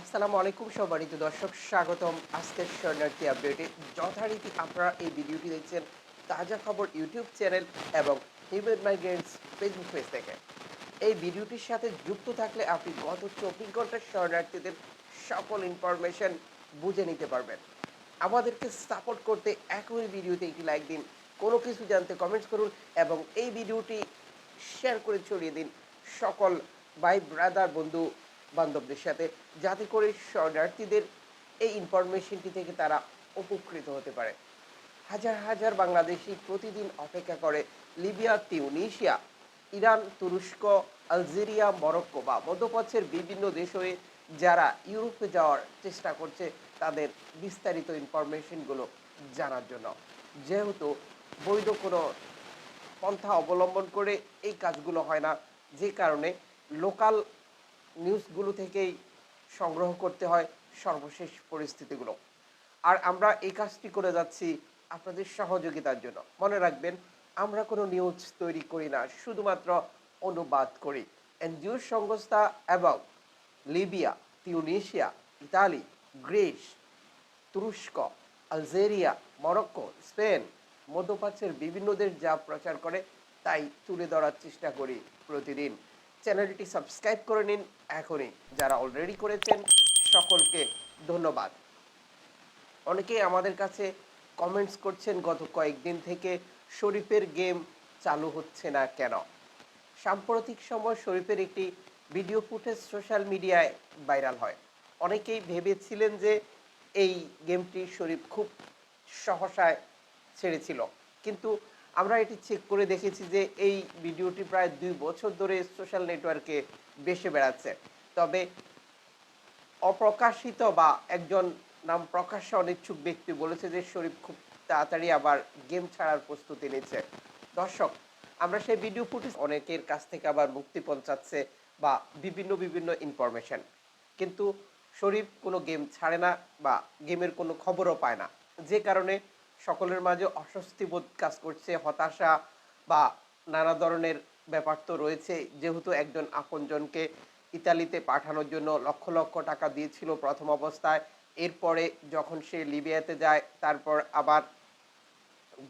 আসসালামু আলাইকুম সম্মানিত দর্শক, স্বাগতম আজকের শরণার্থী আপডেটে যথারীতি আপনারা এই ভিডিওটি দেখছেন তাজা খবর ইউটিউব চ্যানেল এবং হিউম্যান মাইগ্রেন্টস ফেসবুক পেজ থেকে। এই ভিডিওটির সাথে যুক্ত থাকলে আপনি গত চব্বিশ ঘণ্টার শরণার্থীদের সকল ইনফরমেশন বুঝে নিতে পারবেন। আমাদেরকে সাপোর্ট করতে এখনই ভিডিওতে একটি লাইক দিন, কোনো কিছু জানতে কমেন্টস করুন এবং এই ভিডিওটি শেয়ার করে ছড়িয়ে দিন সকল ভাই ব্রাদার বন্ধু বান্ধবদের সাথে, যাতে করে শরণার্থীদের এই ইনফরমেশনটি থেকে তারা উপকৃত হতে পারে। হাজার হাজার বাংলাদেশি প্রতিদিন অপেক্ষা করে লিবিয়া, তিউনিশিয়া, ইরান, তুরস্ক, আলজেরিয়া, মরক্কো বা মধ্যপ্রাচ্যের বিভিন্ন দেশ হয়ে যারা ইউরোপে যাওয়ার চেষ্টা করছে, তাদের বিস্তারিত ইনফরমেশনগুলো জানার জন্য। যেহেতু বৈধ কোনো পন্থা অবলম্বন করে এই কাজগুলো হয় না, যে কারণে লোকাল নিউজগুলো থেকেই সংগ্রহ করতে হয় সর্বশেষ পরিস্থিতিগুলো। আর আমরা এই কাজটি করে যাচ্ছি আপনাদের সহযোগিতার জন্য। মনে রাখবেন, আমরা কোনো নিউজ তৈরি করি না, শুধুমাত্র অনুবাদ করি। এনজিও সংস্থা এবং লিবিয়া, তিউনিশিয়া, ইতালি, গ্রিস, তুরস্ক, আলজেরিয়া, মরক্কো, স্পেন, মধ্যপ্রাচ্যের বিভিন্ন দেশ যা প্রচার করে, তাই তুলে ধরার চেষ্টা করি প্রতিদিন। চ্যানেলটি সাবস্ক্রাইব করে নিন এখনই। যারা অলরেডি করেছেন, সকলকে ধন্যবাদ। অনেকেই আমাদের কাছে কমেন্টস করছেন, গত কয়েকদিন থেকে শরীফের গেম চালু হচ্ছে না কেন? সাম্প্রতিক সময় শরীফের একটি ভিডিও ফুটেজ সোশ্যাল মিডিয়ায় ভাইরাল হয়। অনেকেই ভেবেছিলেন যে এই গেমটি শরীফ খুব সহসায় ছেড়েছিল। কিন্তু আমরা এটি চেক করে দেখেছি যে এই ভিডিওটি প্রায় দুই বছর ধরে সোশ্যাল নেটওয়ার্কে বেসে বেড়াচ্ছে। তবে অপ্রকাশিত বা একজন নাম প্রকাশ্যে অনিচ্ছুক ব্যক্তি বলেছে যে শরীফ খুব তাড়াতাড়ি আবার গেম ছাড়ার প্রস্তুতি নিচ্ছে। দর্শক, আমরা সেই ভিডিও ফুটেজ অনেকের কাছ থেকে আবার মুক্তি পৌঁছাচ্ছে বা বিভিন্ন বিভিন্ন ইনফরমেশন কিন্তু শরীফ কোনো গেম ছাড়ে না বা গেমের কোনো খবরও পায় না। যে কারণে সকলের মাঝে অস্বস্তি বোধ কাজ করছে, হতাশা বা নানা ধরনের ব্যাপার তো রয়েছে। যেহেতু একজন আপনজনকে ইতালিতে পাঠানোর জন্য লক্ষ লক্ষ টাকা দিয়েছিল প্রথম অবস্থায়, এরপরে যখন সে লিবিয়াতে যায়, তারপর আবার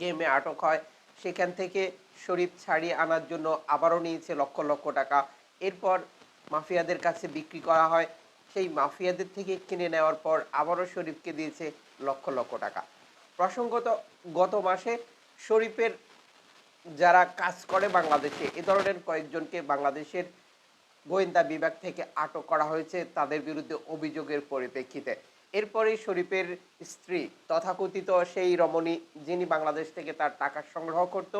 গেমে আটক হয়, সেখান থেকে শরীফ ছাড়িয়ে আনার জন্য আবারও নিয়েছে লক্ষ লক্ষ টাকা। এরপর মাফিয়াদের কাছে বিক্রি করা হয়। সেই মাফিয়াদের থেকে কিনে নেওয়ার পর আবারও শরীফকে দিয়েছে লক্ষ লক্ষ টাকা। প্রসঙ্গত গত মাসে শরীফের যারা কাজ করে বাংলাদেশে, এ ধরনের কয়েকজনকে বাংলাদেশের গোয়েন্দা বিভাগ থেকে আটক করা হয়েছে তাদের বিরুদ্ধে অভিযোগের পরিপ্রেক্ষিতে। এরপরেই শরীফের স্ত্রী তথাকথিত সেই রমণী, যিনি বাংলাদেশ থেকে তার টাকা সংগ্রহ করত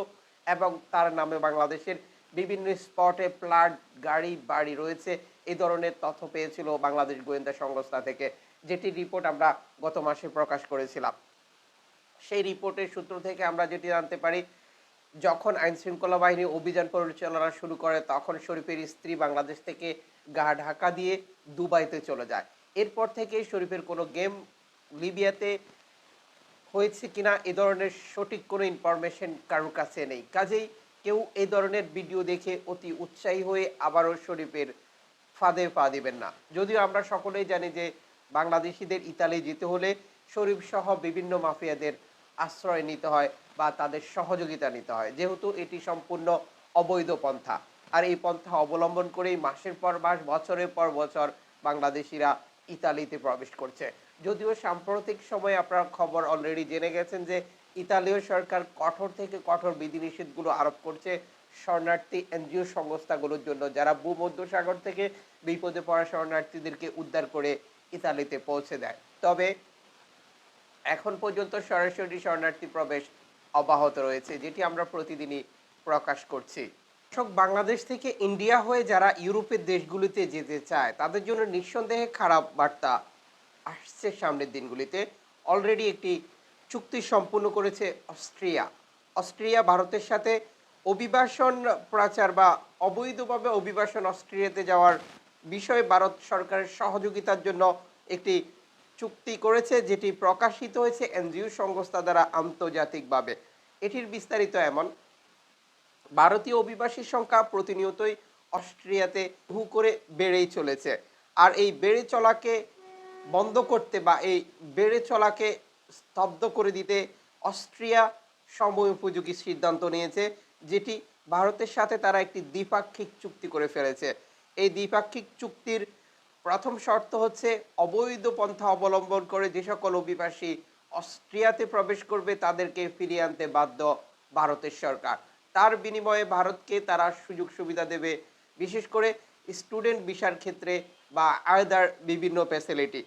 এবং তার নামে বাংলাদেশের বিভিন্ন স্পটে প্লাট গাড়ি, বাড়ি রয়েছে এই ধরনের তথ্য পেয়েছিল বাংলাদেশ গোয়েন্দা সংস্থা থেকে যেটি রিপোর্ট আমরা গত মাসে প্রকাশ করেছিলাম। সেই রিপোর্টের সূত্র থেকে আমরা যেটি জানতে পারি, যখন আইন শৃঙ্খলা বাহিনী অভিযান পরিচালনা শুরু করে, তখন শরীফের স্ত্রী বাংলাদেশ থেকে গা ঢাকা দিয়ে দুবাইতে চলে যায়। এরপর থেকে শরীফের কোনো গেম লিবিয়াতে হয়েছে কিনা, এ ধরনের সঠিক কোনো ইনফরমেশন কারোর কাছে নেই। কাজেই কেউ এ ধরনের ভিডিও দেখে অতি উৎসাহী হয়ে আবারও শরীফের ফাঁদে পা দিবেন না। যদিও আমরা সকলেই জানি যে বাংলাদেশিদের ইতালি যেতে হলে শরীফ সহ বিভিন্ন মাফিয়াদের আশ্রয় নিতে হয় বা তাদের সহযোগিতা নিতে হয়। যেহেতু এটি সম্পূর্ণ অবৈধ পন্থা। আর এই পন্থা অবলম্বন করেই মাসের পর মাস, বছরের পর বছর বাংলাদেশিরা ইতালিতে প্রবেশ করছে। যদিও সাম্প্রতিক সময়ে আপনারা খবর অলরেডি জেনে গেছেন যে ইতালীয় সরকার কঠোর থেকে কঠোর বিধিনিষেধগুলো আরোপ করছে শরণার্থী এনজিও সংস্থাগুলোর জন্য, যারা ভূমধ্যসাগর থেকে বিপদে পড়া শরণার্থীদেরকে উদ্ধার করে ইতালিতে পৌঁছে দেয়। তবে এখন পর্যন্ত সরাসরি শরণার্থী প্রবেশ অব্যাহত রয়েছে, যেটি আমরা প্রতিদিনই প্রকাশ করছি। দর্শক, বাংলাদেশ থেকে ইন্ডিয়া হয়ে যারা ইউরোপের দেশগুলিতে যেতে চায়, তাদের জন্য নিঃসন্দেহে খারাপ বার্তা আসছে সামনের দিনগুলিতে। অলরেডি একটি চুক্তি সম্পূর্ণ করেছে অস্ট্রিয়া। অস্ট্রিয়া ভারতের সাথে অভিবাসন প্রচার বা অবৈধভাবে অভিবাসন অস্ট্রিয়াতে যাওয়ার বিষয়ে ভারত সরকারের সহযোগিতার জন্য একটি চুক্তি করেছে, যেটি প্রকাশিত হয়েছে এনজিও সংস্থা দ্বারা আন্তর্জাতিকভাবে। এটির বিস্তারিত এমন, ভারতীয় অভিবাসীর সংখ্যা প্রতিনিয়তই অস্ট্রিয়াতে হু করে বেড়েই চলেছে। আর এই বেড়ে চলাকে বন্ধ করতে বা এই বেড়ে চলাকে স্তব্ধ করে দিতে অস্ট্রিয়া সময় উপযোগী সিদ্ধান্ত নিয়েছে, যেটি ভারতের সাথে তারা একটি দ্বিপাক্ষিক চুক্তি করে ফেলেছে। এই দ্বিপাক্ষিক চুক্তির প্রথম শর্ত হচ্ছে অবৈধ পন্থা অবলম্বন করে যে সকল অভিবাসী অস্ট্রিয়াতে প্রবেশ করবে, তাদেরকে ফিরিয়ে আনতে বাধ্য ভারতের সরকার। তার বিনিময়ে ভারতকে তারা সুযোগ সুবিধা দেবে, বিশেষ করে স্টুডেন্ট ভিসার ক্ষেত্রে বা আয়দার বিভিন্ন ফ্যাসিলিটি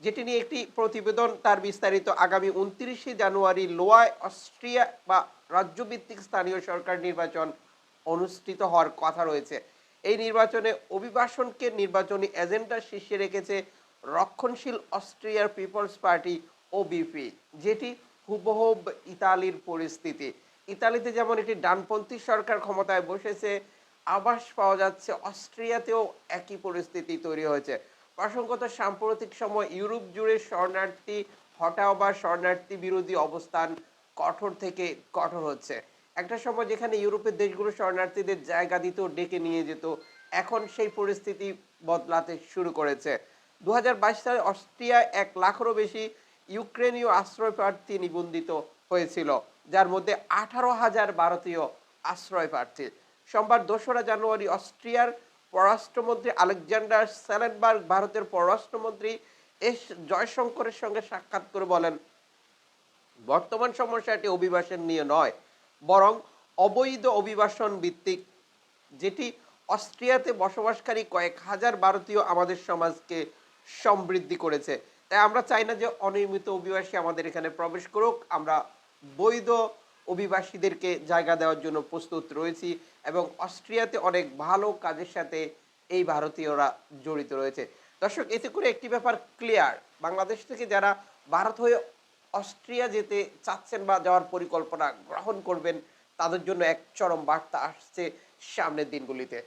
যেটি নিয়ে একটি প্রতিবেদন, তার বিস্তারিত আগামী উনত্রিশে জানুয়ারি লোয়ায় অস্ট্রিয়া বা রাজ্যভিত্তিক স্থানীয় সরকার নির্বাচন অনুষ্ঠিত হওয়ার কথা রয়েছে। এই নির্বাচনে অভিবাসনকে নির্বাচনী এজেন্ডা শীর্ষে রেখেছে রক্ষণশীল অস্ট্রিয়ার পিপলস পার্টি ওবিপি যেটি হুবহুব ইতালির পরিস্থিতি। ইতালিতে যেমন একটি ডানপন্থী সরকার ক্ষমতায় বসেছে আবাস পাওয়া যাচ্ছে অস্ট্রিয়াতেও একই পরিস্থিতি তৈরি হয়েছে। প্রসঙ্গত, সাম্প্রতিক সময় ইউরোপ জুড়ে শরণার্থী হটাও বা শরণার্থী বিরোধী অবস্থান কঠোর থেকে কঠোর হচ্ছে। একটা সময় যেখানে ইউরোপের দেশগুলো শরণার্থীদের জায়গা দিত, ডেকে নিয়ে যেত, এখন সেই পরিস্থিতি বদলাতে শুরু করেছে। দুহাজার বাইশ সালে অস্ট্রিয়ায় এক লাখেরও বেশি ইউক্রেনীয় আশ্রয় প্রার্থী নিবন্ধিত হয়েছিল, যার মধ্যে আঠারো হাজার ভারতীয় আশ্রয় প্রার্থী সোমবার দোসরা জানুয়ারি অস্ট্রিয়ার পররাষ্ট্রমন্ত্রী আলেকজান্ডার স্যালেনবার্গ ভারতের পররাষ্ট্রমন্ত্রী এস জয়শঙ্করের সঙ্গে সাক্ষাৎ করে বলেন, বর্তমান সমস্যাটি অভিবাসন নিয়ে নয়। বরং অবৈধ অভিবাসন ভিত্তিক, যেটি অস্ট্রিয়াতে বসবাসকারী কয়েক হাজার ভারতীয় আমাদের সমাজকে সমৃদ্ধি করেছে। তাই আমরা চাই না যে অনিয়মিত অভিবাসী আমাদের এখানে প্রবেশ করুক। আমরা বৈধ অভিবাসীদেরকে জায়গা দেওয়ার জন্য প্রস্তুত রয়েছি এবং অস্ট্রিয়াতে অনেক ভালো কাজের সাথে এই ভারতীয়রা জড়িত রয়েছে। দর্শক, এতে করে একটি ব্যাপার ক্লিয়ার বাংলাদেশ থেকে যারা ভারত হয়ে অস্ট্রিয়া যেতে চাচ্ছেন বা যাওয়ার পরিকল্পনা গ্রহণ করবেন, তাদের জন্য এক চরম বার্তা আসছে সামনের দিনগুলিতে।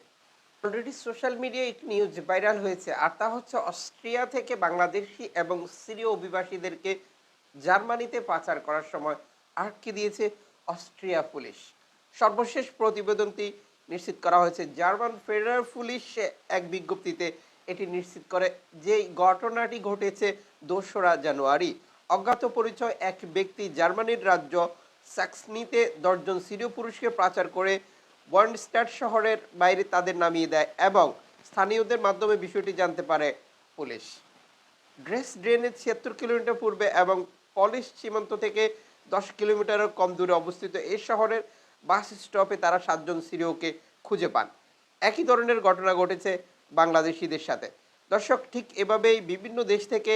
অলরেডি সোশ্যাল মিডিয়ায় একটি নিউজ ভাইরাল হয়েছে, আর তা হচ্ছে অস্ট্রিয়া থেকে বাংলাদেশি এবং সিরীয় অভিবাসীদেরকে জার্মানিতে পাচার করার সময় আটকে দিয়েছে অস্ট্রিয়া পুলিশ। সর্বশেষ প্রতিবেদনটি নিশ্চিত করা হয়েছে, জার্মান ফেডারেল পুলিশ এক বিজ্ঞপ্তিতে এটি নিশ্চিত করে যে ঘটনাটি ঘটেছে দোসরা জানুয়ারি। অজ্ঞাত পরিচয় এক ব্যক্তি জার্মানির রাজ্য স্যাক্সনিতে দশজন সিরীয় পুরুষকে পাচার করে বর্নস্টাড শহরের বাইরে তাদের নামিয়ে দেয় এবং স্থানীয়দের মাধ্যমে বিষয়টি জানতে পারে পুলিশ। ড্রেস ড্রেনের ছিয়াত্তর কিলোমিটার পূর্বে এবং পলিশ সীমান্ত থেকে দশ কিলোমিটারের কম দূরে অবস্থিত এই শহরের বাস স্টপে তারা সাতজন সিরিয়কে খুঁজে পান। একই ধরনের ঘটনা ঘটেছে বাংলাদেশিদের সাথে। দর্শক, ঠিক এভাবেই বিভিন্ন দেশ থেকে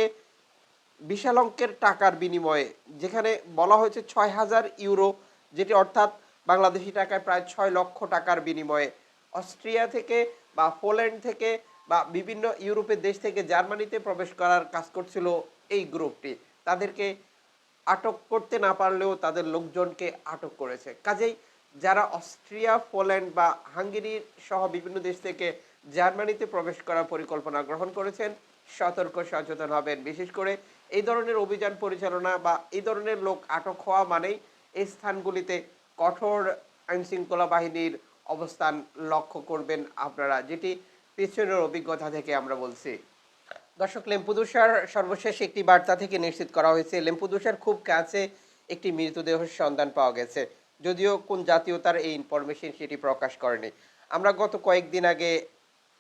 বিশাল অঙ্কের টাকার বিনিময়ে, যেখানে বলা হয়েছে ছয় হাজার ইউরো, যেটি অর্থাৎ বাংলাদেশি টাকায় প্রায় ছয় লক্ষ টাকার বিনিময়ে। অস্ট্রিয়া থেকে বা পোল্যান্ড থেকে বা বিভিন্ন ইউরোপের দেশ থেকে জার্মানিতে প্রবেশ করার কাজ করছিল এই গ্রুপটি। তাদেরকে আটক করতে না পারলেও তাদের লোকজনকে আটক করেছে। কাজেই যারা অস্ট্রিয়া, পোল্যান্ড বা হাঙ্গেরি সহ বিভিন্ন দেশ থেকে জার্মানিতে প্রবেশ করার পরিকল্পনা গ্রহণ করেছেন, সতর্ক সচেতন হবেন। বিশেষ করে এই ধরনের অভিযান পরিচালনা বা এই ধরনের লোক আটক হওয়া মানেই এই স্থানগুলিতে কঠোর আইনশৃঙ্খলা বাহিনীর অবস্থান লক্ষ্য করবেন আপনারা, যেটি পিছনের অভিজ্ঞতা থেকে আমরা বলছি। দর্শক লেম্পুদুষার সর্বশেষ একটি বার্তা থেকে নিশ্চিত করা হয়েছে লেম্পুদুষার খুব কাছে একটি মৃতদেহের সন্ধান পাওয়া গেছে, যদিও কোন জাতীয়তার এই ইনফরমেশন সেটি প্রকাশ করেনি। আমরা গত কয়েকদিন আগে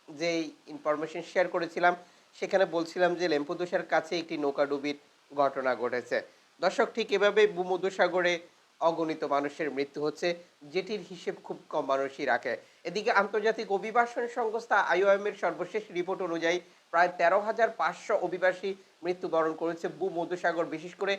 যেই ইনফরমেশন শেয়ার করেছিলাম সেখানে বলছিলাম যে লেম্পুদুষার কাছে একটি নৌকাডুবির ঘটনা ঘটেছে। দর্শক, ঠিক এভাবে ভূমধ্যসাগরে অগণিত মানুষের মৃত্যু হচ্ছে, যেটির হিসেব খুব কম মানুষই রাখে। এদিকে আন্তর্জাতিক অভিবাসন সংস্থা আইওএম এর সর্বশেষ রিপোর্ট অনুযায়ী প্রায় তেরো হাজার পাঁচশো অভিবাসী মৃত্যুবরণ করেছে ভূমধ্যসাগর, বিশেষ করে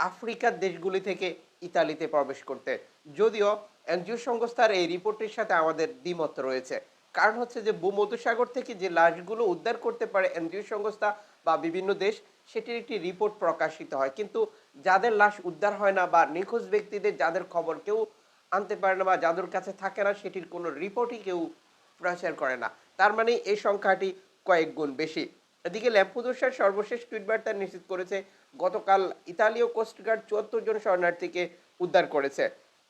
আফ্রিকার দেশগুলি থেকে ইতালিতে প্রবেশ করতে। যদিও এনজিও সংস্থার এই রিপোর্টের সাথে আমাদের দ্বিমত রয়েছে। কারণ হচ্ছে যে ভূমধ্যসাগর থেকে যে লাশগুলো উদ্ধার করতে পারে এনজিও সংস্থা বা বিভিন্ন দেশ, সেটির একটি রিপোর্ট প্রকাশিত হয়। কিন্তু যাদের লাশ উদ্ধার হয় না বা নিখোঁজ ব্যক্তিদের যাদের খবর কেউ আনতে পারে না বা যাদের কাছে থাকে না, সেটির কোনো রিপোর্টই কেউ প্রচার করে না। তার মানে এই সংখ্যাটি কয়েক গুণ বেশি। এদিকে ল্যাম্পুদোসার সর্বশেষ টুইট বার্তা নিশ্চিত করেছে, গতকাল ইতালীয় কোস্টগার্ড চুয়াত্তর জন শরণার্থীকে উদ্ধার করেছে।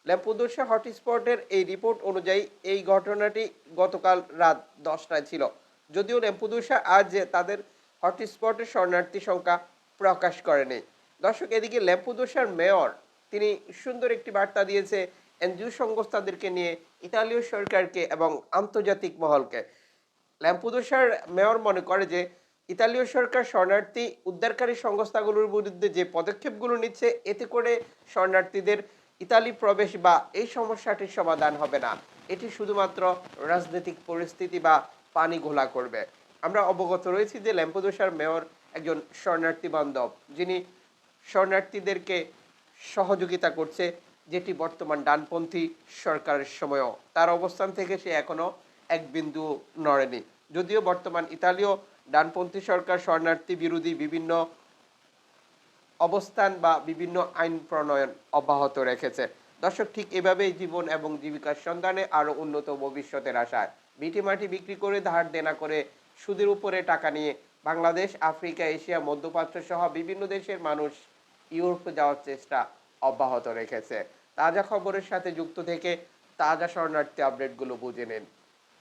ল্যাম্পুদোসা হটস্পটের এই রিপোর্ট অনুযায়ী এই ঘটনাটি গতকাল রাত দশটায় ছিল। যদিও ল্যাম্পুদোসা আজ তাদের হটস্পটে শরণার্থী সংখ্যা প্রকাশ করেনি। দর্শক, এদিকে ল্যাম্পুদোসার মেয়র, তিনি সুন্দর একটি বার্তা দিয়েছে এনজিও সংস্থাদেরকে নিয়ে ইতালীয় সরকারকে এবং আন্তর্জাতিক মহলকে। ল্যাম্পুদোসার মেয়র মনে করে যে, ইতালীয় সরকার শরণার্থী উদ্ধারকারী সংস্থাগুলোর বিরুদ্ধে যে পদক্ষেপগুলো নিচ্ছে, এতে করে শরণার্থীদের ইতালি প্রবেশ বা এই সমস্যাটির সমাধান হবে না। এটি শুধুমাত্র রাজনৈতিক পরিস্থিতি বা পানি ঘোলা করবে। আমরা অবগত রয়েছি যে ল্যাম্পুদোসার মেয়র একজন শরণার্থী বান্ধব, যিনি শরণার্থীদেরকে সহযোগিতা করছে, যেটি বর্তমান ডানপন্থী সরকারের সময়ও। তার অবস্থান থেকে সে এখনও এক বিন্দু নড়েনি। যদিও বর্তমান ইতালীয় ডানপন্থী সরকার শরণার্থী বিরোধী বিভিন্ন অবস্থান বা বিভিন্ন আইন প্রণয়ন অব্যাহত রেখেছে। দর্শক, ঠিক এভাবেই জীবন এবং জীবিকার সন্ধানে আরও উন্নত ভবিষ্যতের আশায় ভিটি মাটি বিক্রি করে, ধার দেনা করে, সুদের উপরে টাকা নিয়ে বাংলাদেশ, আফ্রিকা, এশিয়া, মধ্যপ্রাচ্য সহ বিভিন্ন দেশের মানুষ ইউরোপে যাওয়ার চেষ্টা অব্যাহত রেখেছে। তাজা খবরের সাথে যুক্ত থেকে তাজা শরণার্থী আপডেটগুলো বুঝে নিন।